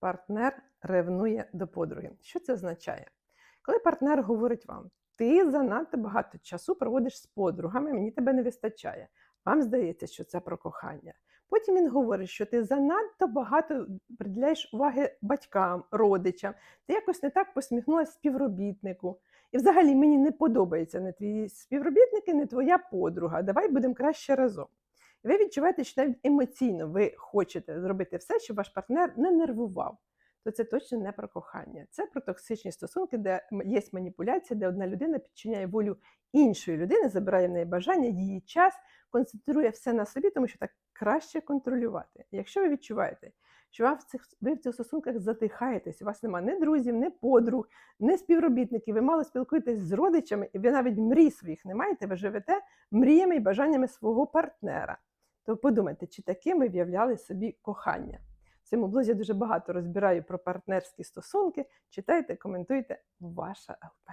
партнер ревнує до подруги. Що це означає? Коли партнер говорить вам, ти занадто багато часу проводиш з подругами, мені тебе не вистачає. Вам здається, що це про кохання. Потім він говорить, що ти занадто багато приділяєш уваги батькам, родичам, ти якось не так посміхнулася співробітнику. І взагалі мені не подобається не твій співробітник і не твоя подруга. Давай будемо краще разом. І ви відчуваєте, що навіть емоційно ви хочете зробити все, щоб ваш партнер не нервував. То це точно не про кохання. Це про токсичні стосунки, де є маніпуляція, де одна людина підчиняє волю іншої людини, забирає в неї бажання, її час, концентрує все на собі, тому що так краще контролювати. Якщо ви відчуваєте, що вам в цих, ви в цих стосунках затихаєтесь, у вас немає ні друзів, ні подруг, ні співробітників, ви мало спілкуєтесь з родичами, і ви навіть мрій своїх не маєте, ви живете мріями і бажаннями свого партнера. То подумайте, чи таким ви в'являли собі кохання. В цьому блозі я дуже багато розбираю про партнерські стосунки. Читайте, коментуйте, ваша ЛП.